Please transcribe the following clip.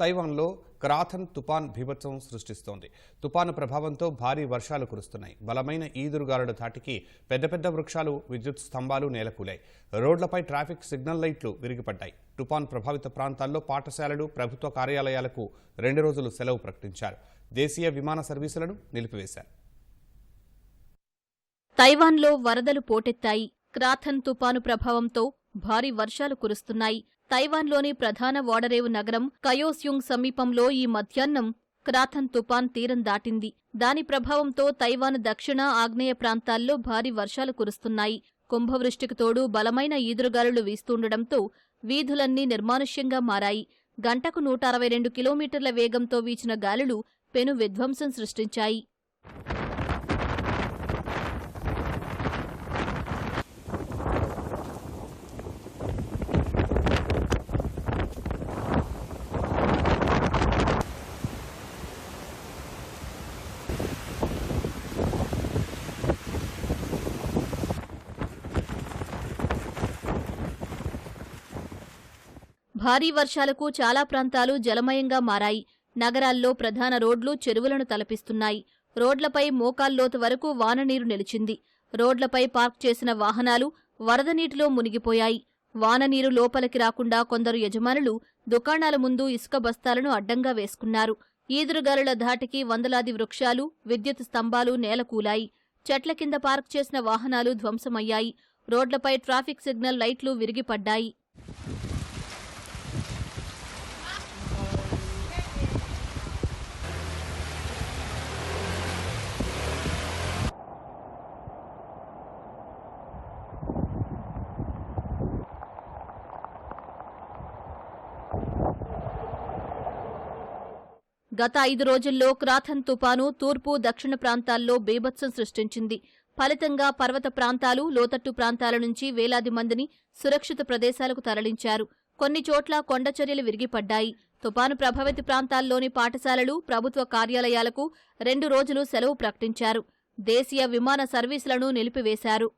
తైవాన్లో క్రాథన్ తుపాన్ భీభత్సం సృష్టిస్తోంది. తుపాను ప్రభావంతో భారీ వర్షాలు కురుస్తున్నాయి. బలమైన ఈదురుగాలుల ధాటికి పెద్ద పెద్ద వృక్షాలు విద్యుత్ స్తంభాలు నేలకూలాయి. రోడ్లపై ట్రాఫిక్ సిగ్నల్ లైట్లు విరిగిపడ్డాయి. తుపాన్ ప్రభావిత ప్రాంతాల్లో పాఠశాలలు ప్రభుత్వ కార్యాలయాలకు రెండు రోజులు సెలవు ప్రకటించారు. దేశీయ విమాన సర్వీసులను నిలిపివేశారు. తైవాన్లో వరదలు పోటెత్తాయి. క్రాథన్ తుపాను ప్రభావంతో భారీ వర్షాలు కురుస్తున్నాయి. తైవాన్లోని ప్రధాన ఓడరేవు నగరం కయోస్యుంగ్ సమీపంలో ఈ మధ్యాహ్నం క్రాథన్ తుపాన్ తీరం దాటింది. దాని ప్రభావంతో తైవాన్ దక్షిణ ఆగ్నేయ ప్రాంతాల్లో భారీ వర్షాలు కురుస్తున్నాయి. కుంభవృష్టికి తోడు బలమైన ఈదురుగాలులు వీస్తుండటంతో వీధులన్నీ నిర్మానుష్యంగా మారాయి. గంటకు నూట అరవై రెండు కిలోమీటర్ల వేగంతో వీచిన గాలులు పెను విధ్వంసం సృష్టించాయి. భారీ వర్షాలకు చాలా ప్రాంతాలు జలమయంగా మారాయి. నగరాల్లో ప్రధాన రోడ్లు చెరువులను తలపిస్తున్నాయి. రోడ్లపై మోకాల్లోతు వరకు వాననీరు నిలిచింది. రోడ్లపై పార్క్ చేసిన వాహనాలు వరద నీటిలో మునిగిపోయాయి. వాననీరు లోపలికి రాకుండా కొందరు యజమానులు దుకాణాల ముందు ఇసుక బస్తాలను అడ్డంగా వేసుకున్నారు. ఈదురుగాలుల ధాటికి వందలాది వృక్షాలు విద్యుత్ స్తంభాలు నేలకూలాయి. చెట్ల కింద పార్క్ చేసిన వాహనాలు ధ్వంసమయ్యాయి. రోడ్లపై ట్రాఫిక్ సిగ్నల్ లైట్లు విరిగిపడ్డాయి. గత ఐదు రోజుల్లో క్రాథన్ తుపాను తూర్పు దక్షిణ ప్రాంతాల్లో బీభత్సం సృష్టించింది. ఫలితంగా పర్వత ప్రాంతాలు లోతట్టు ప్రాంతాల నుంచి వేలాది మందిని సురక్షిత ప్రదేశాలకు తరలించారు. కొన్ని చోట్ల కొండచర్యలు విరిగిపడ్డాయి. తుపాను ప్రభావిత ప్రాంతాల్లోని పాఠశాలలు ప్రభుత్వ కార్యాలయాలకు రెండు రోజులు సెలవు ప్రకటించారు. దేశీయ విమాన సర్వీసులను నిలిపివేశారు.